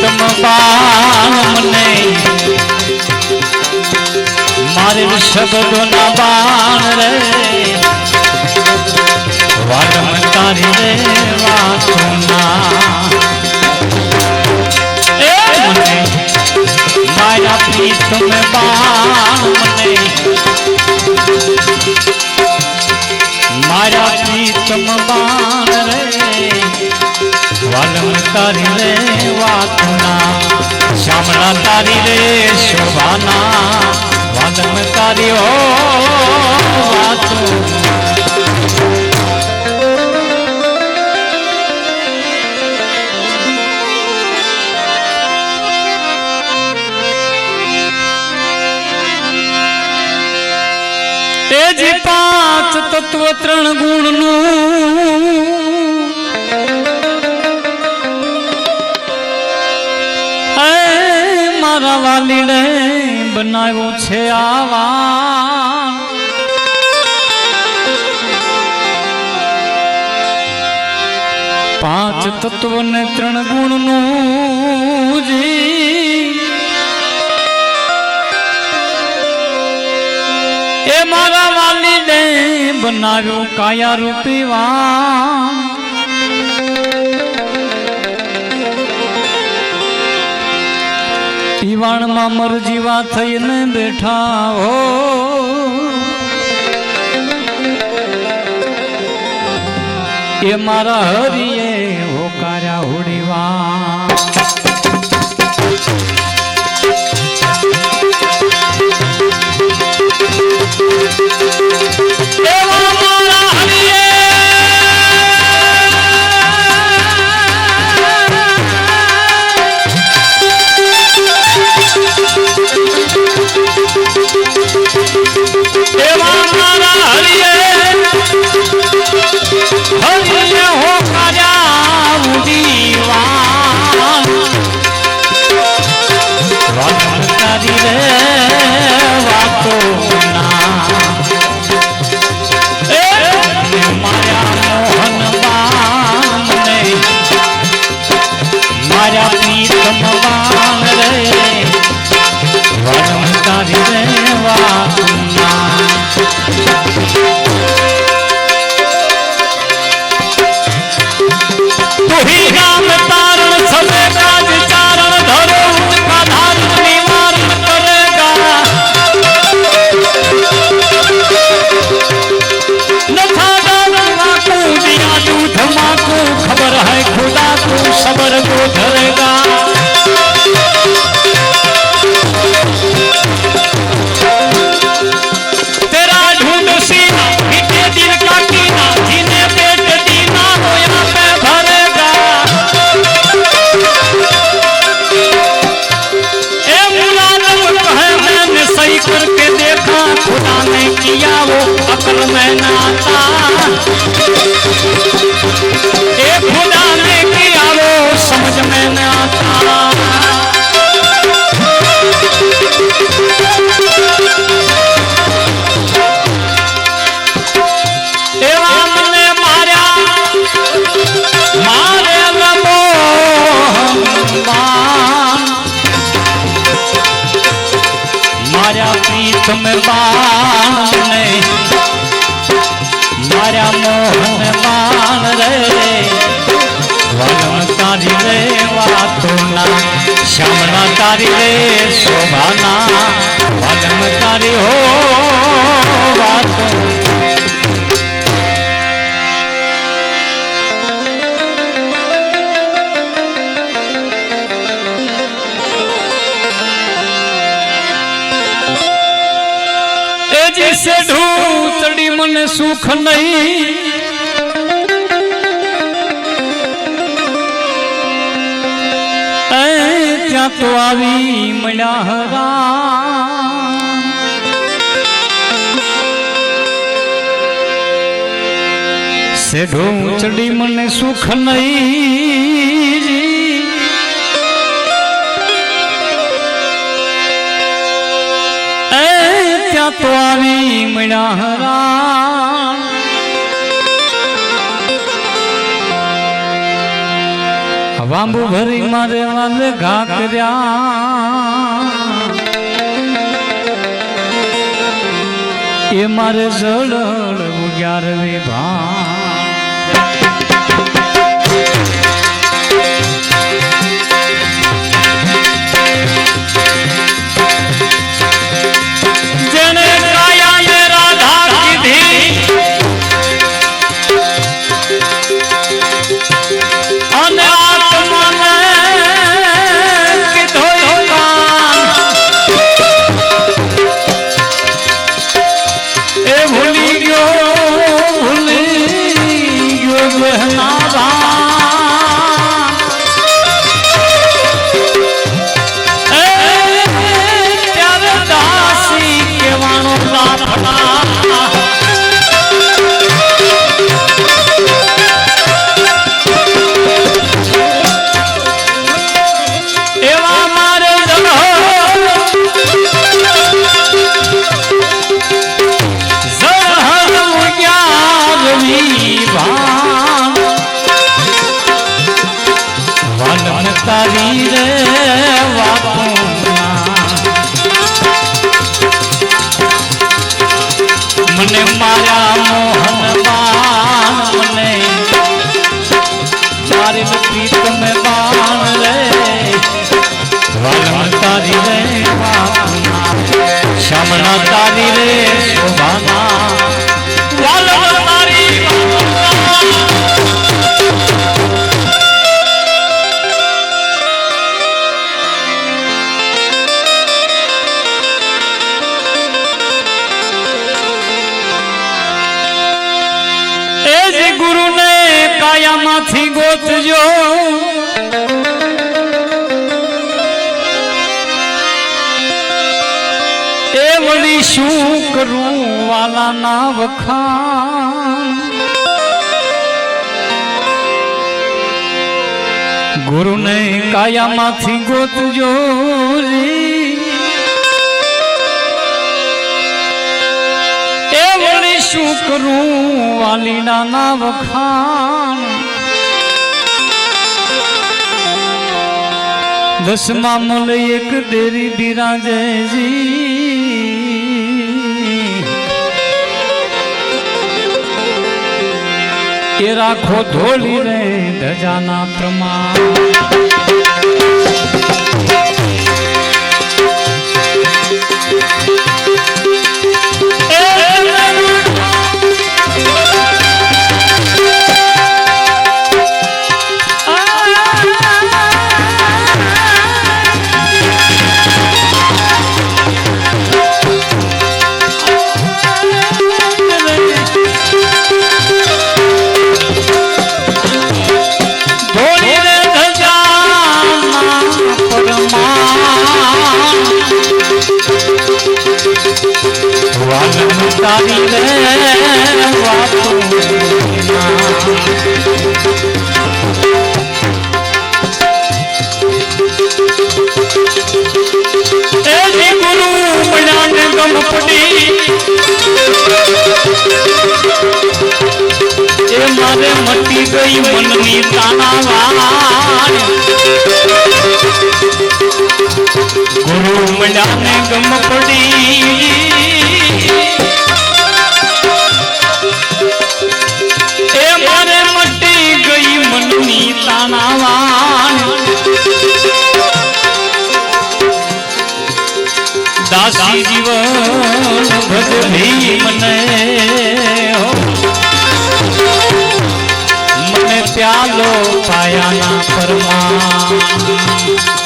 મને મારે શબ્દોના બાણ રે વારમ તારી રે વાતોના એ મને મારા પ્રીતમ બાણ મને મારા પ્રીતમ બાણ રે વાલમ તારી રે વાતના શ્યામળા તારી રે શોભાના વાલમ તારી હો વાલીને બનાવ્યો છે આવા. પાંચ તત્વ ને ત્રણ ગુણનું જી. એ મારા વાલીને બનાવ્યો કાયા રૂપી વાણ ઈવાણમાં મરજીવા થઈને બેઠા હો. એ મારા હરિએ હોકાર્યા હોડીવા सही करके देखा खुदा ने किया वो अकल में ना आता પ્રીતમ બાને મારા મોહન બાન રે. વનમ તારી રે વાતોના શ્યામના તારી રે શોભાના વનમ તારી હો વાતો એ ચડી મને સુખ નહીં. ત્યાં તો આવી મળ્યા હરા સેઢો ચડી મને સુખ નહીં. ત્યાં તો આવી મળ્યા હરા વાંબુ ભરી મારે વાલ ઘાકર્યા. એ મારે જળ રે વિભા મને મારા મોહન બાન મને મારી પ્રીતમ બાણ શું કરું વાલાના વખાણ? ગુરુને કાયામાંથી ગોતજો એ વળી શું કરું વાલીના વખાણ? દસમા મલ એક દેરી બિરાજેજી. એ રાખો ધોલી રે ધજાના પ્રમાણ. તારી વાતો એ જી ગુરુ મળ્યાને ગમ પડી એ મારે મટી ગઈ મનની તાણાવાણ ગુરુ મળ્યાને ગમ પડી. દાસી જીવન ભજવી મને મને પ્યાલો પાયાના પરમા